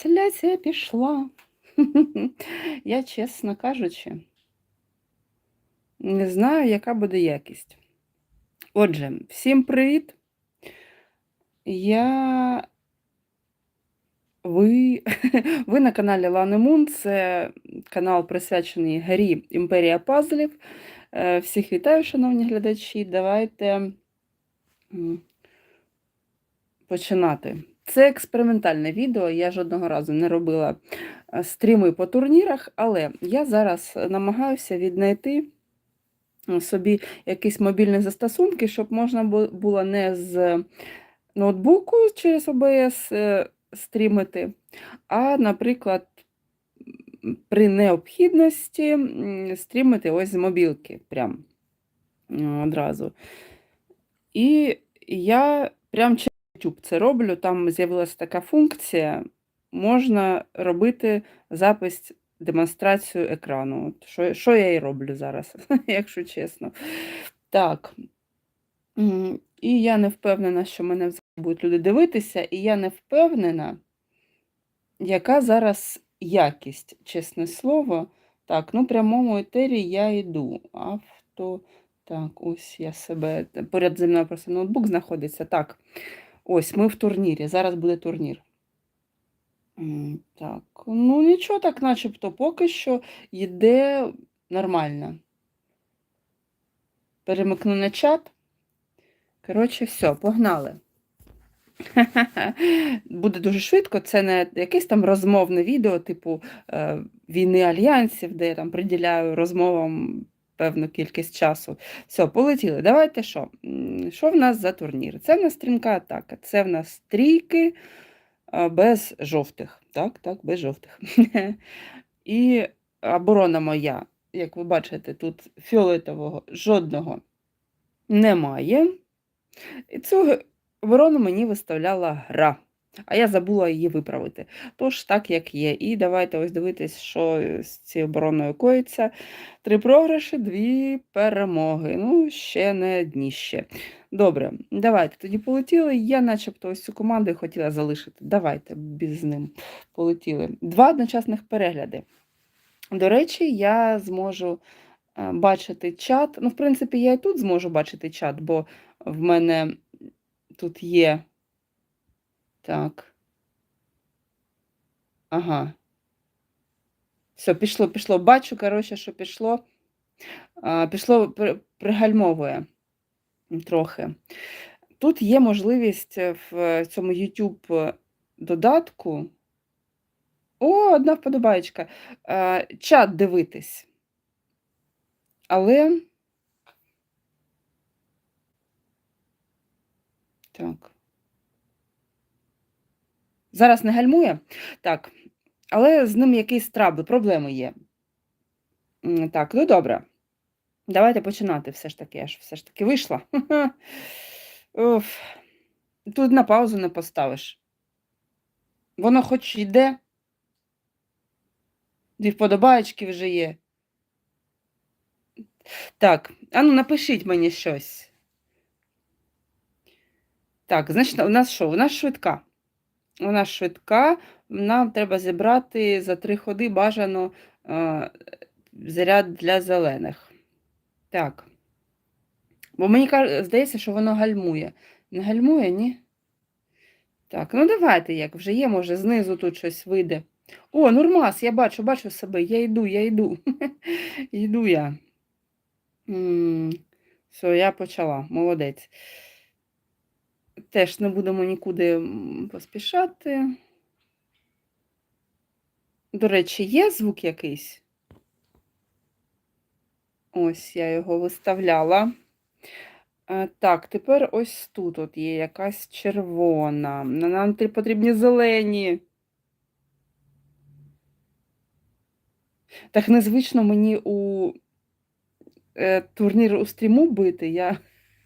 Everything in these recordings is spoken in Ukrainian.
Трансляція пішла. Я, чесно кажучи, не знаю, яка буде якість. Отже, всім привіт. Я ви, ви на каналі Лани Мун. Це канал присвячений грі Імперія Пазлів. Е, Всіх вітаю, шановні глядачі. Давайте починати. Це експериментальне відео. Я жодного разу не робила е, стріми по турнірах, але я зараз намагаюся віднайти собі якісь мобільні застосунки, щоб можна було не з ноутбуку через OBS е, стрімити, а, наприклад, при необхідності стрімити ось з мобілки прям одразу. І я прям YouTube це роблю. Там з'явилася така функція, можна робити запис, демонстрацію екрану. От що, що я і роблю зараз, якщо чесно. Так. І я не впевнена, що мене взагалі будуть люди дивитися, і я не впевнена, яка зараз якість, чесне слово. Так, ну, прямому етері я йду. Авто. Так, ось я себе. Поряд зі мною просто ноутбук знаходиться. Так, ось ми в турнірі. Зараз буде турнір. Так, ну нічого так, начебто, поки що йде нормально. Перемикну на чат. Коротше, все, погнали. Буде дуже швидко, це не якесь там розмовне відео, типу е, війни альянсів, де я там приділяю розмовам певну кількість часу. Все, полетіли. Давайте що? Що в нас за турнір? Це в нас стрімка атака, це в нас трійки е, без жовтих. Так, так, без жовтих. І оборона моя, як ви бачите, тут фіолетового жодного немає. І цю оборону мені виставляла гра, а я забула її виправити. Тож так, як є. І давайте ось дивитись, що з цією обороною коїться. Три програші, дві перемоги. Ну, ще не дніще. Добре, давайте тоді полетіли. Я начебто ось цю команду хотіла залишити. Давайте без ним полетіли. Два одночасних перегляди. До речі, я зможу е, бачити чат. Ну, в принципі, я і тут зможу бачити чат, бо в мене тут є. Так. Ага. Все, пішло, пішло. Бачу, коротше, що пішло. А, Пішло, при- пригальмовує трохи. Тут є можливість е, в цьому YouTube додатку. О, одна вподобаєчка. Е, Чат дивитись. Але. Так. Зараз не гальмує. Так. Але з ним якісь трабли, проблеми є. Так, ну добре. Давайте починати все ж таки. Я ж все ж таки вийшла. Уф. Тут на паузу не поставиш. Воно хоч йде. Дві вподобаєчки вже є. Так, ану напишіть мені щось. Так, значить, у нас що? У нас швидка. Нас швидка. Нам треба зібрати за три ходи бажано е, заряд для зелених. Так. Бо мені здається, що воно гальмує. Не гальмує, ні? Так, ну давайте, як вже є, може, знизу тут щось вийде. О, Нурмас, я бачу, бачу себе. Я йду, я йду. Йду я. Все, я почала. Молодець. Теж не будемо нікуди поспішати. До речі, є звук якийсь? Ось я його виставляла. Е, Так, тепер ось тут от є якась червона. Нам потрібні зелені. Так незвично мені у е, турнір у стріму бити. Я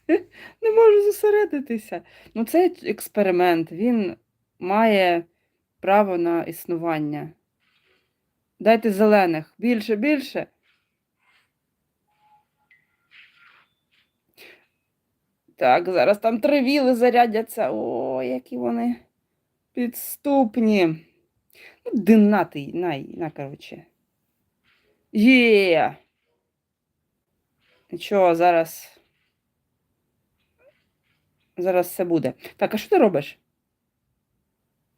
не можу зосередитися. Ну, це експеримент. Він має право на існування. Дайте зелених. Більше, більше. Так, зараз там три віли зарядяться. О, які вони підступні. Ну, динатий, най, на, коротше. Є. Нічого, зараз. Зараз все буде. Так, а що ти робиш?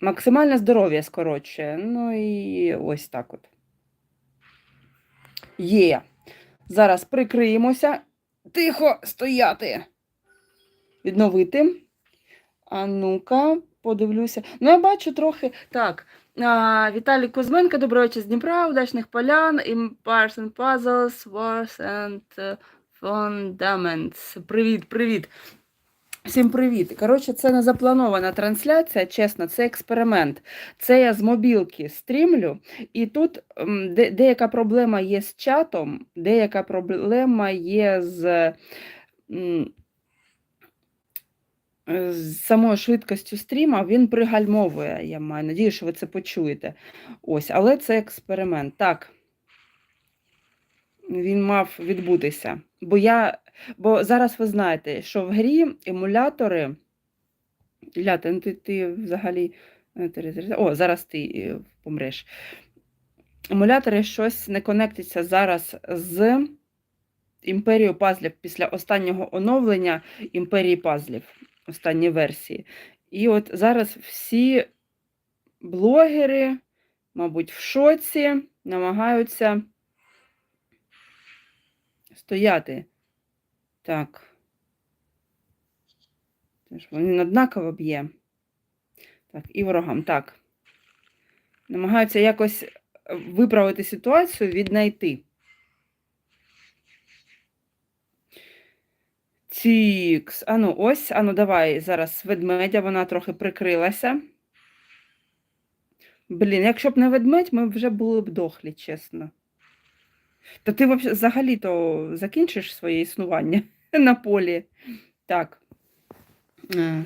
Максимальне здоров'я скорочує. Ну і ось так от. Є. Зараз прикриємося. Тихо стояти. Відновити. А ну-ка, подивлюся. Ну, я бачу трохи. Так. А, Віталій Кузьменко, доброго вечора з Дніпра, удачних полян, Empires and Puzzles, Wars and Fundaments. Привіт, привіт. Всім привіт. Коротше, це не запланована трансляція, чесно, це експеримент. Це я з мобілки стрімлю, і тут де, деяка проблема є з чатом, деяка проблема є з, з самою швидкістю стріма, він пригальмовує, я маю надію, що ви це почуєте. Ось, але це експеримент. Так. Він мав відбутися. Бо я Бо зараз ви знаєте, що в грі емулятори. Ілля, ти, ти, ти взагалі. е, О, зараз ти е, помреш. Емулятори щось не конектиться зараз з імперією пазлів після останнього оновлення імперії пазлів, останньої версії. І от зараз всі блогери, мабуть, в шоці, намагаються стояти. Так. Теж Він однаково б'є. Так, і ворогам. Так. Намагаються якось е, виправити ситуацію, віднайти. Тікс. Ану, ось, ану, давай зараз ведмедя, вона трохи прикрилася. Блін, якщо б не ведмедь, ми вже були б дохлі, чесно. Та ти взагалі-то закінчиш своє існування на полі. Так. Е,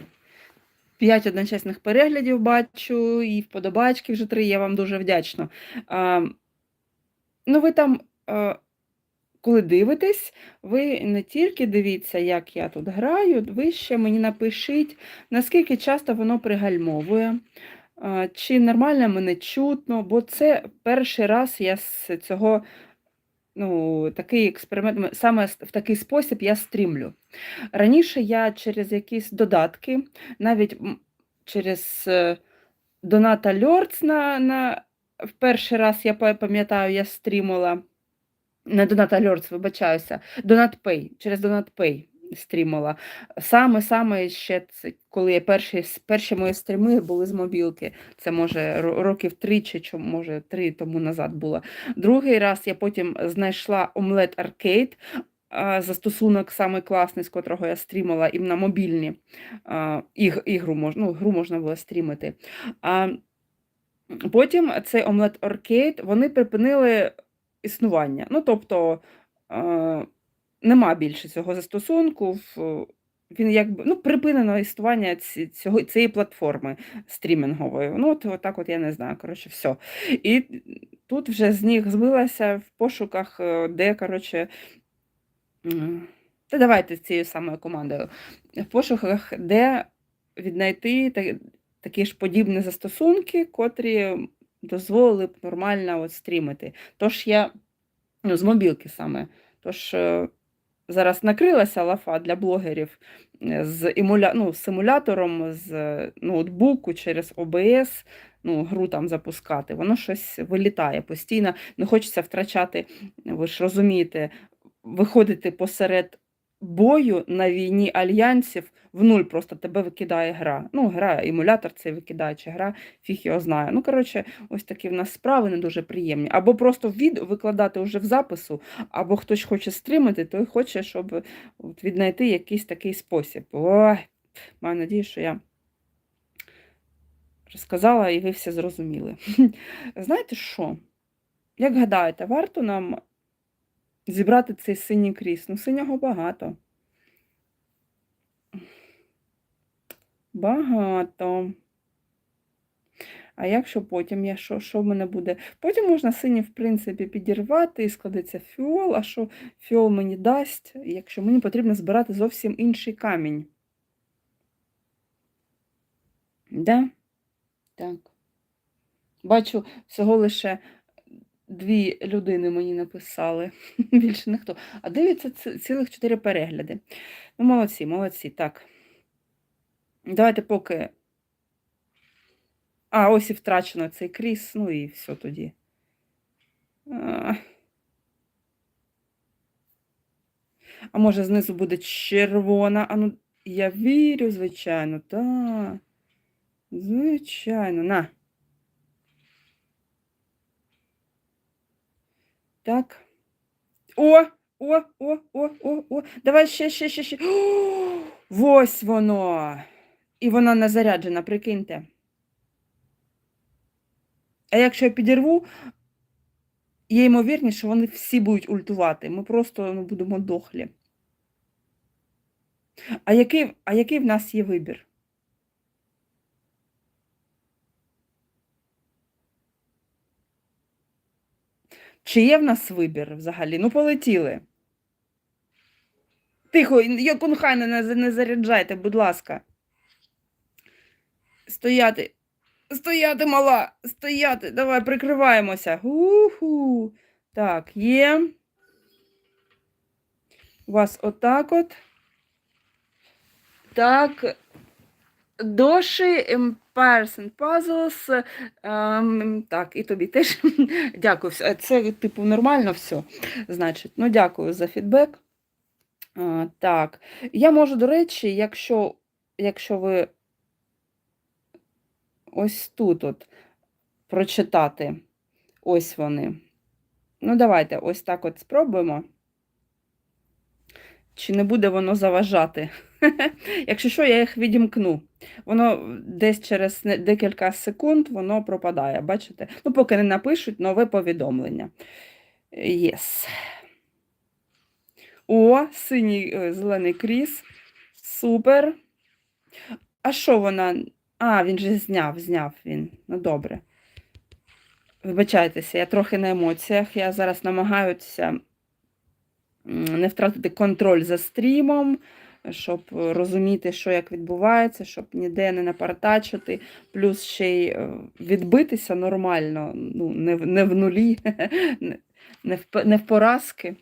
П'ять одночасних переглядів бачу, і вподобачки вже три. Я вам дуже вдячна. Ну, ви там, е, коли дивитесь, ви не тільки дивіться, як я тут граю, ви ще мені напишіть, наскільки часто воно пригальмовує, а, чи нормально мене чутно, бо це перший раз я з цього ну, такий експеримент, саме в такий спосіб я стрімлю. Раніше я через якісь додатки, навіть через е, Доната Льорц на, на в перший раз я пам'ятаю, я стрімила. Не Доната Льорц, вибачаюся, DonatPay, через DonatPay стрімила. Саме-саме ще це, коли я перші, перші мої стріми були з мобілки. Це може років три чи може три тому назад було. Другий раз я потім знайшла Омлет Arcade, а, застосунок саме класний, з котрого я стрімила і на мобільні іг, ігру, мож, ну, гру можна було стрімити. А потім цей Омлет Arcade, вони припинили існування. Ну, тобто нема більше цього застосунку. Він якби ну, припинено існування цього, цієї платформи стрімінгової. Ну, от, от так от я не знаю. Коротше, все. І тут вже з них збилася в пошуках, е, де, коротше, та давайте з цією самою командою. В пошуках, де віднайти такі ж подібні застосунки, котрі дозволили б нормально от стрімити. Тож я ну, з мобілки саме. Тож е, зараз накрилася лафа для блогерів е, з, емуля... ну, симулятором, з е, ноутбуку через ОБС, ну, гру там запускати. Воно щось вилітає постійно. Не хочеться втрачати, ви ж розумієте, виходити посеред бою на війні альянсів в нуль просто тебе викидає гра. Ну, гра, емулятор цей викидає, чи гра, фіг його знає. Ну, коротше, ось такі в нас справи не дуже приємні. Або просто відео викладати вже в запису, або хтось хоче стримати, той хоче, щоб от віднайти якийсь такий спосіб. Ой, маю надію, що я розказала і ви все зрозуміли. Знаєте що? Як гадаєте, варто нам зібрати цей синій кріс? Ну, синього багато. Багато. А якщо потім я що, що в мене буде? Потім можна синій, в принципі, підірвати і складеться фіол, а що фіол мені дасть, якщо мені потрібно збирати зовсім інший камінь. Да? Так. Бачу, всього лише дві людини мені написали. Більше ніхто. А дивиться цілих чотири перегляди. Ну, молодці, молодці. Так. Давайте поки. А, ось і втрачено цей кріс, ну і все тоді. А може, знизу буде червона. А ну, я вірю, звичайно, так. Звичайно, на. Так. О, о, о, о, о, о. Давай ще, ще, ще, ще. Ось воно. І вона не заряджена, прикиньте. А якщо я підірву, є ймовірність, що вони всі будуть ультувати. Ми просто ну, будемо дохлі. А який, а який в нас є вибір? Чи є в нас вибір взагалі? Ну, полетіли. Тихо, Йокунхайна, не, не заряджайте, будь ласка. Стояти. Стояти, мала! Стояти! Давай, прикриваємося. Уху. Так, є. У вас отак от. Так. Доші, Empires Puzzles. Ем, так, і тобі теж. Дякую. Це, типу, нормально все. Значить, ну дякую за фідбек. А, так. Я можу, до речі, якщо, якщо ви ось тут от прочитати. Ось вони. Ну, давайте ось так от спробуємо. Чи не буде воно заважати? Якщо що, я їх відімкну. Воно десь через декілька секунд воно пропадає. Бачите? Ну, поки не напишуть нове повідомлення. Єс. О, синій е, зелений кріс. Супер. А що вона? А, він же зняв, зняв він. Ну, добре. Вибачайтеся, я трохи на емоціях. Я зараз намагаюся не втратити контроль за стрімом, щоб розуміти, що як відбувається, щоб ніде не напартачити, плюс ще й е, відбитися нормально, ну, не, в- не в нулі, не- в, не в поразки.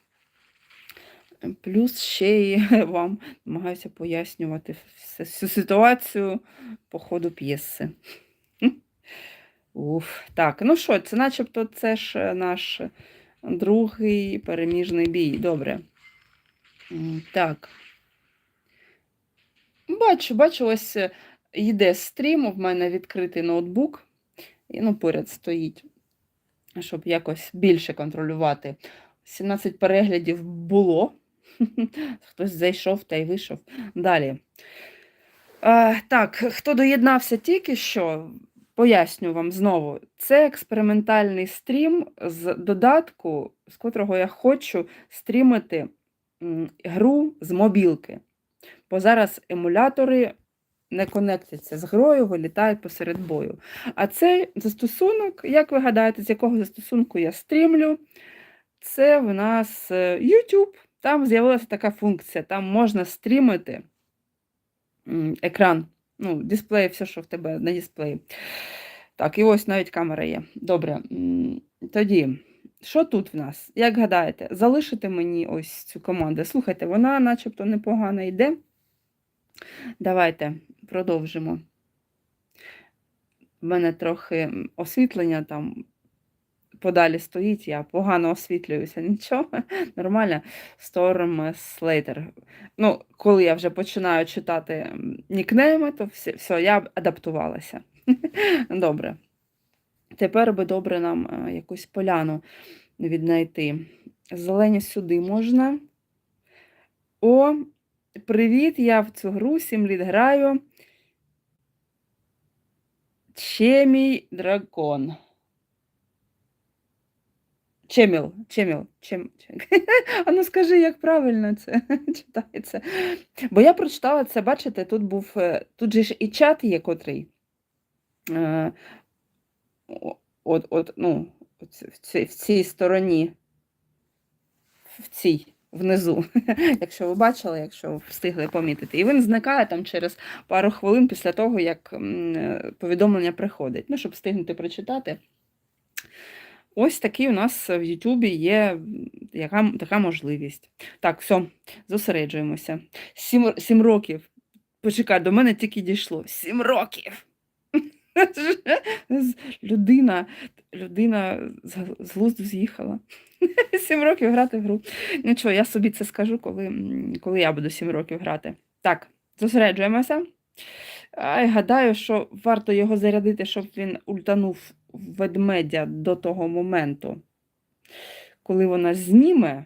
Плюс ще й вам намагаюся пояснювати всю ситуацію по ходу п'єси. Уф. Так, ну що, це начебто це ж наш другий переміжний бій. Добре. Так. Бачу, бачу, ось е, йде стрім, в мене відкритий ноутбук, і ну, поряд стоїть, щоб якось більше контролювати. 17 переглядів було. Хтось зайшов та й вийшов. Далі. Е, так, хто доєднався тільки що, поясню вам знову. Це експериментальний стрім з додатку, з котрого я хочу стрімити гру з мобілки. Бо зараз емулятори не конектяться з грою, вилітають посеред бою. А цей застосунок, як ви гадаєте, з якого застосунку я стрімлю, це в нас е, YouTube. Там з'явилася така функція, там можна стрімити екран, ну, дисплей, все, що в тебе на дисплеї. Так, і ось навіть камера є. Добре. Тоді, що тут в нас? Як гадаєте, залишити мені ось цю команду. Слухайте, вона начебто непогано йде. Давайте продовжимо. В мене трохи освітлення там подалі стоїть, я погано освітлююся. Нічого, нормально. Storm Slater. Ну, коли я вже починаю читати нікнейми, то все, все я адаптувалася. Добре. Тепер би добре нам е, якусь поляну віднайти. Зелені сюди можна. О, привіт! Я в цю гру 7 літ граю. Чемій дракон. Чеміл, чеміл, чем... А ну скажи, як правильно це читається. Бо я прочитала це, бачите, тут був, е, тут же ж і чат є котрий. Е, От, от, ну, в цій, в цій стороні. В цій. Внизу, якщо ви бачили, якщо встигли помітити. І він зникає там через пару хвилин після того, як повідомлення приходить. Ну, щоб встигнути прочитати. Ось такий у нас в Ютубі є яка, така можливість. Так, все, зосереджуємося. Сім, сім років. Почекай, до мене тільки дійшло. Сім років. Людина, людина з глузду з'їхала. Сім років грати в гру. Нічого, я собі це скажу, коли, коли я буду сім років грати. Так, зосереджуємося. Ай, гадаю, що варто його зарядити, щоб він ультанув ведмедя до того моменту, коли вона зніме.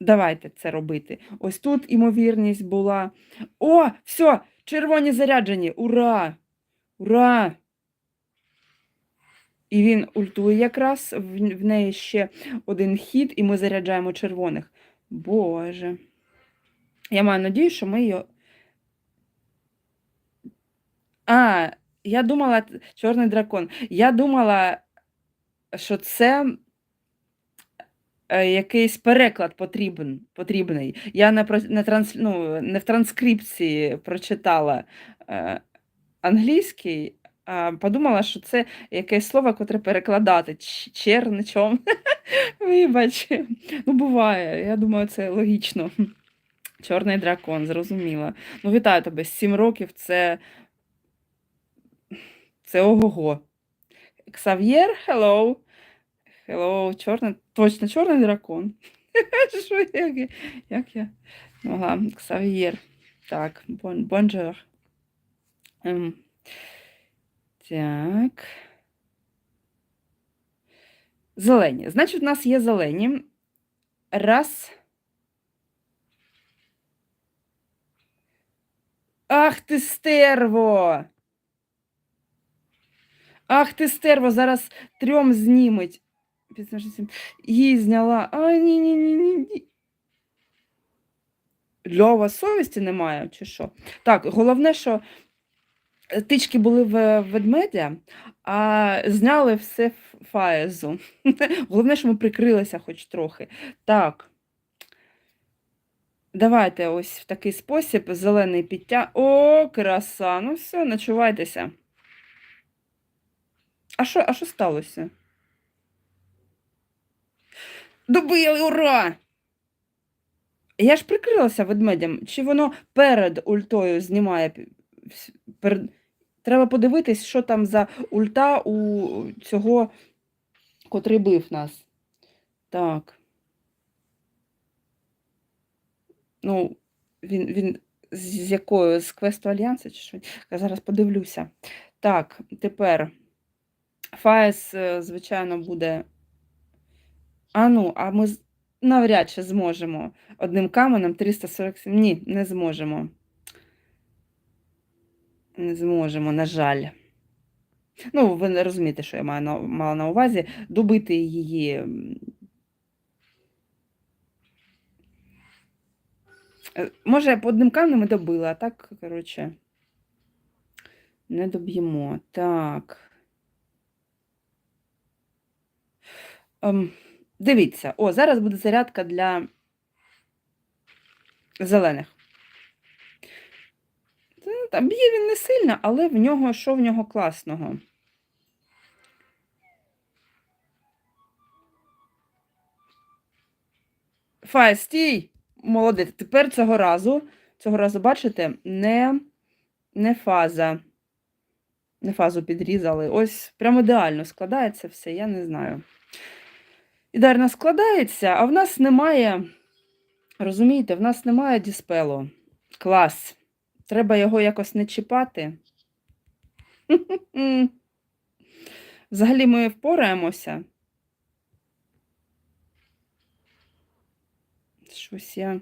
Давайте це робити. Ось тут імовірність була. О, все, червоні заряджені. Ура! Ура! І він ультує якраз, в, неї ще один хід, і ми заряджаємо червоних. Боже. Я маю надію, що ми його. А, я думала, чорний дракон. Я думала, що це якийсь переклад потрібен, потрібний. Я не, про- не, транс, ну, не в транскрипції прочитала е, англійський, а подумала, що це якесь слово, котре перекладати. Черничом. Вибач. Ну, буває. Я думаю, це логічно. Чорний дракон, зрозуміла. Ну, вітаю тебе, 7 років це. Це ого-го. Ксав'єр, hello. Hello, чорний, точно чорний дракон. Що, як, я- як я могла? Ксав'єр. Так, бон, бонжур. Так. Зелені. Значить, у нас є зелені. Раз. Ах ти стерво! Ах ти стерво, зараз трьом знімуть. 15, Її зняла. А, ні, ні, ні, ні, ні. Льова совісті немає, чи що? Так, головне, що тички були в ведмедя, а зняли все ф- Головне, що ми прикрилися хоч трохи. Так. Давайте ось в такий спосіб зелений підтя. О, краса! Ну все, начувайтеся. А що, а що сталося? Добили, ура! Я ж прикрилася ведмедям. Чи воно перед ультою знімає? перед- Треба подивитись, що там за ульта у цього, котрий бив нас. Так. Ну, він, він з якою? З квесту Альянсу чи що? Я зараз подивлюся. Так, тепер Фаєс, е, звичайно, буде. А ну, а ми навряд чи зможемо. Одним каменем 347. Ні, не зможемо. Не зможемо, на жаль. Ну, ви не розумієте, що я маю на, мала на увазі. Добити її. е, Може, по одним камнем і добили, а так, коротше, не доб'ємо. Так. Ем, дивіться, о, зараз буде зарядка для зелених. Та, Там б'є він не сильно, але в нього що в нього класного? Фай, стій! Молодець. Тепер цього разу, цього разу, бачите, не, не фаза. Не фазу підрізали. Ось прям ідеально складається все, я не знаю. Ідеально складається, а в нас немає, розумієте, в нас немає діспелу. Клас. Треба його якось не чіпати. Взагалі ми впораємося. Щось я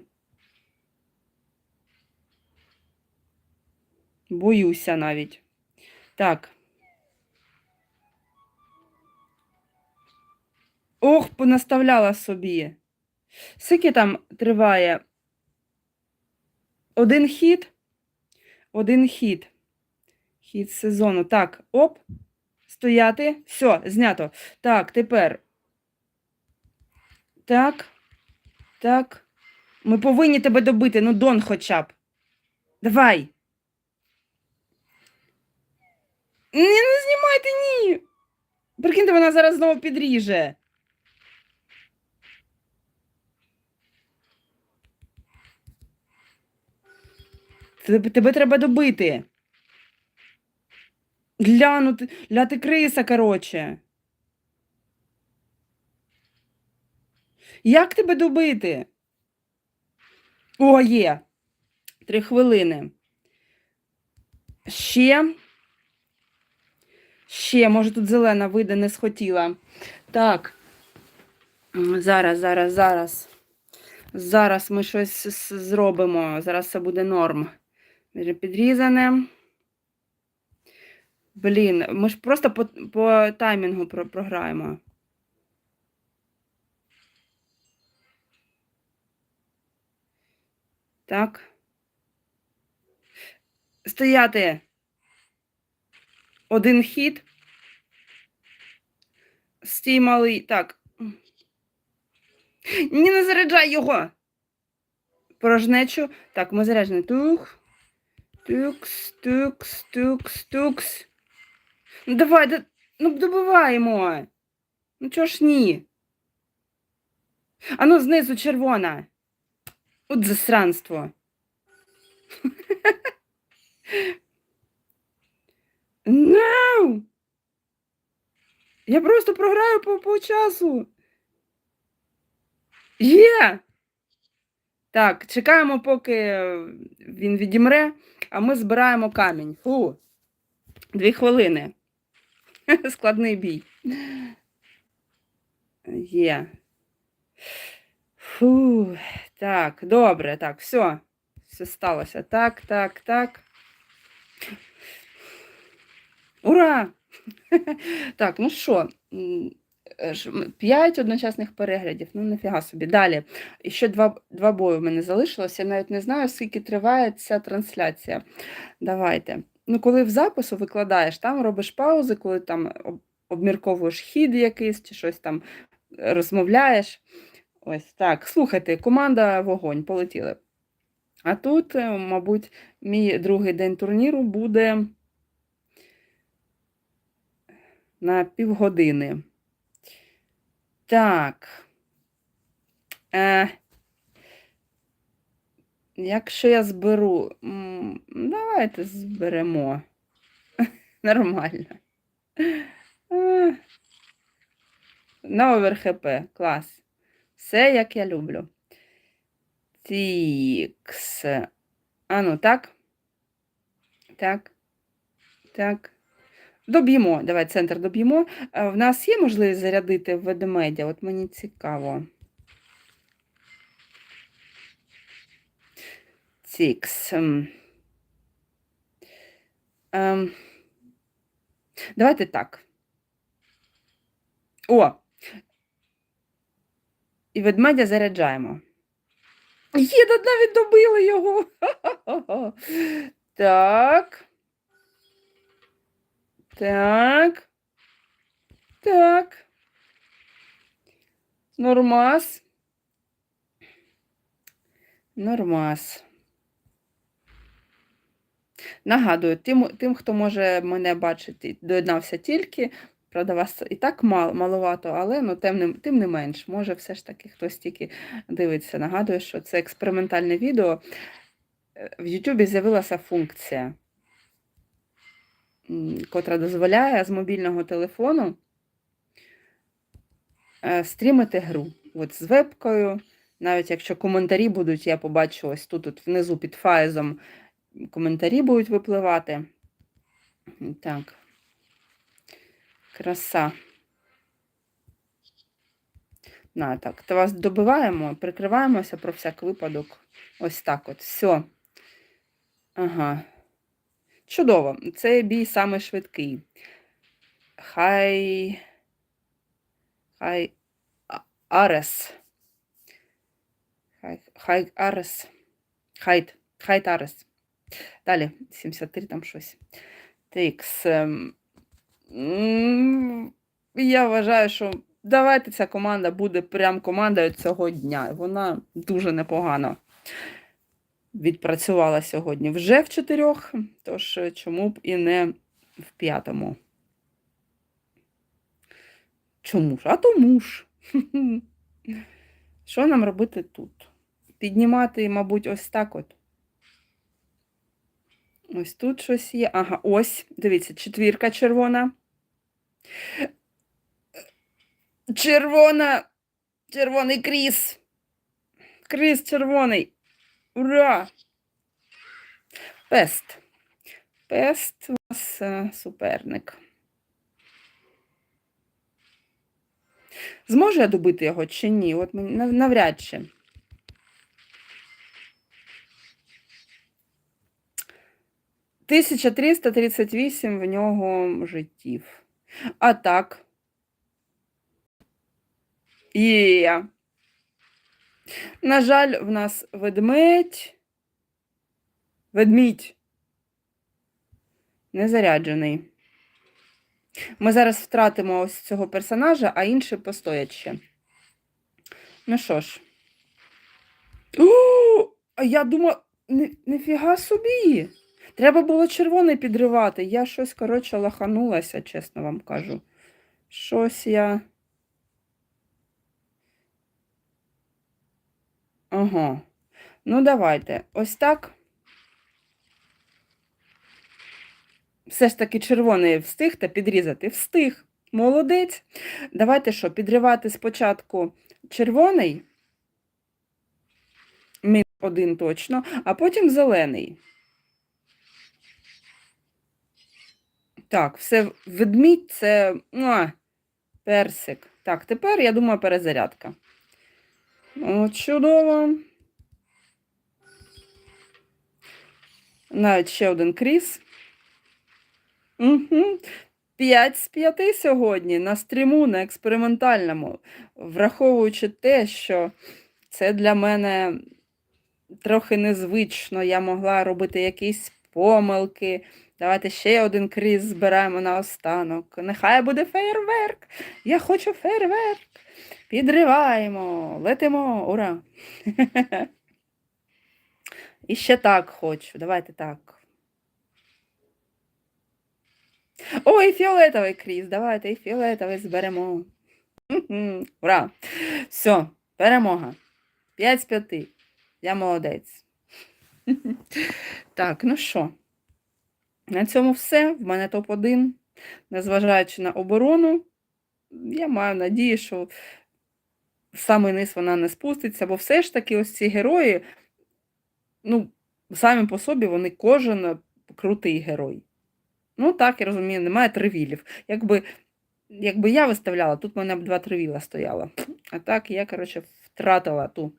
боюся навіть. Так. Ох, понаставляла собі. Скільки там триває? Один хід? Один хід. Хід сезону. Так, оп. Стояти. Все, знято. Так, тепер. Так. Так. Ми повинні тебе добити, ну Дон хоча б. Давай. Ні, не знімайте, ні. Прикиньте, вона зараз знову підріже. Тебе, треба добити. Глянути, ля ти криса, короче. Як тебе добити? О, є. Три хвилини. Ще. Ще, може, тут зелена вийде, не схотіла. Так. Зараз, зараз, зараз. Зараз ми щось зробимо. Зараз все буде норм. Вже підрізане. Блін, ми ж просто по, по таймінгу про, програємо. Так. Стояти. Один хід. Стій малий. Так. Ні, не заряджай його. Порожнечу. Так, ми заряджені. Тух. Тукс, тукс, тукс, тукс. Ну давай, да... ну добиваємо. Ну чого ж ні? А ну знизу червона. От засранство. No! Я просто програю по, по часу. Є! Так, чекаємо, поки він відімре, а ми збираємо камінь. Фу. Дві хвилини. Складний бій. Є. Фу. Так, добре, так, все. Все сталося. Так, так, так. Ура! Так, ну що, е, п'ять одночасних переглядів, ну нафіга собі. Далі. І ще два, два бої в мене залишилося. Я навіть не знаю, скільки триває ця трансляція. Давайте. Ну, коли в запису викладаєш, там робиш паузи, коли там обмірковуєш хід якийсь чи щось там е, розмовляєш. Ось так. Слухайте, команда вогонь, полетіли. А тут, е, мабуть, мій другий день турніру буде на півгодини. Так. Е, якщо я зберу. Давайте зберемо. Нормально. Е, На оверхп. Клас. Все, як я люблю. Тікс. А ну, так. Так. Так. Доб'ємо. Давай центр доб'ємо. В нас є можливість зарядити ведмедя? От мені цікаво. Тікс. Ем. Ем. Давайте так. О! І ведмедя заряджаємо. Є, навіть добили його. Так. Так. Так. Нормас. Нормас. Нагадую, тим, тим, хто може мене бачити, доєднався тільки. Правда, вас і так мал, маловато, але ну, тим, не, тим не менш, може все ж таки хтось тільки дивиться. Нагадую, що це експериментальне відео. Е, В YouTube з'явилася функція, котра дозволяє з мобільного телефону е, стрімити гру. От з вебкою. Навіть якщо коментарі будуть, я побачу ось тут, тут внизу під файзом коментарі будуть випливати. Так. Краса. На, так, то вас добиваємо, прикриваємося про всяк випадок. Ось так от. Все. Ага. Чудово. Цей бій саме швидкий. Хай. Хай. Арес. Хай, Арес. Хайт. Хайт Арес. Далі, 73 там щось. Тикс. ем, Я вважаю, що давайте ця команда буде прям командою цього дня. Вона дуже непогано відпрацювала сьогодні вже в чотирьох, тож е, чому б і не в п'ятому. Чому ж? А тому ж. Що нам робити тут? Піднімати, мабуть, ось так от. Ось тут щось є. Ага, ось. Дивіться, четвірка червона. Червона. Червоний кріс. Кріс червоний. Ура! Пест. Пест у нас е, суперник. Зможу я добити його чи ні? От мені навряд чи. Тисяча триста тридцять вісім в нього життів. А так. Є. На жаль, в нас ведмедь. Ведмідь. Не заряджений. Ми зараз втратимо ось цього персонажа, а інші постоять ще. Ну що ж. А я думала, не, нефіга собі. Треба було червоний підривати. Я щось, коротше, лаханулася, чесно вам кажу. Щось я. Ага. Ну, давайте. Ось так. Все ж таки червоний встиг та підрізати. Встиг. Молодець. Давайте що, підривати спочатку червоний. Мінус один точно, а потім зелений. Так, все, ведмідь це а, персик. Так, тепер, я думаю, перезарядка. О, чудово. Навіть ще один кріс. Угу. 5 з 5 сьогодні на стріму, на експериментальному, враховуючи те, що це для мене трохи незвично, я могла робити якісь помилки. Давайте ще один кріс збираємо на останок. Нехай буде фейерверк. Я хочу фейерверк. Підриваємо, летимо, ура! І ще так хочу. Давайте так. Ой, фіолетовий кріс. Давайте і фіолетовий зберемо. Ура! Все, перемога. 5 з 5. Я молодець. Так, ну що, на цьому все. В мене топ-1. Незважаючи на оборону, я маю надію, що в самий низ вона не спуститься, бо все ж таки ось ці герої, ну, самі по собі вони кожен крутий герой. Ну, так, я розумію, немає тривілів. Якби, якби я виставляла, тут в мене б два тривіла стояло. А так я, коротше, втратила ту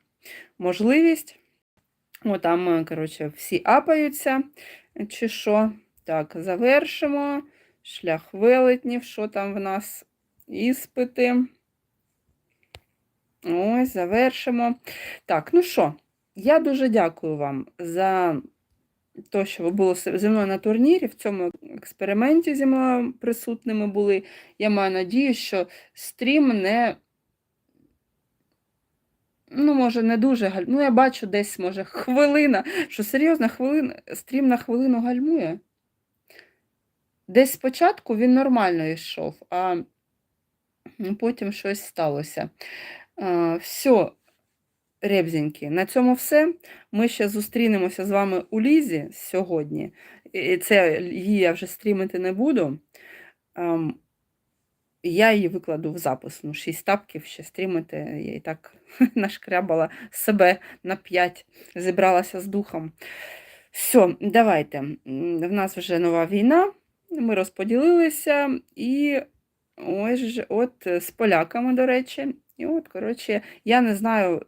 можливість. О, там, коротше, всі апаються, чи що. Так, завершимо. Шлях велетнів, що там в нас? Іспити. Ось, завершимо. Так, ну що, я дуже дякую вам за те, що ви були зі мною на турнірі, в цьому експерименті зі мною присутними були. Я маю надію, що стрім не. Ну, може, не дуже галь... Ну, я бачу десь, може, хвилина, що серйозно, хвилина, стрім на хвилину гальмує. Десь спочатку він нормально йшов, а потім щось сталося. А, все, ребзеньки, на цьому все. Ми ще зустрінемося з вами у Лізі сьогодні. І це її я вже стрімити не буду. Ам, я її викладу в запис. Ну, 6 тапків ще стрімити. Я і так нашкрябала себе на 5, зібралася з духом. Все, давайте. В нас вже нова війна. Ми розподілилися і ось от е, з поляками, до речі. І от, коротше, я не знаю,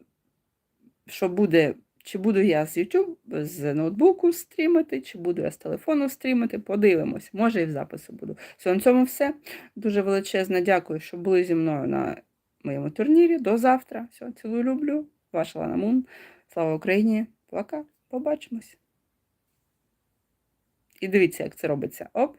що буде, чи буду я з YouTube, з ноутбуку стрімити, чи буду я з телефону стрімити. Подивимось, може і в запису буду. Все, на цьому все. Дуже величезне дякую, що були зі мною на моєму турнірі. До завтра. Все, цілую, люблю. Ваша Лана Мун. Слава Україні! Пока, побачимось. І дивіться, як це робиться. Оп.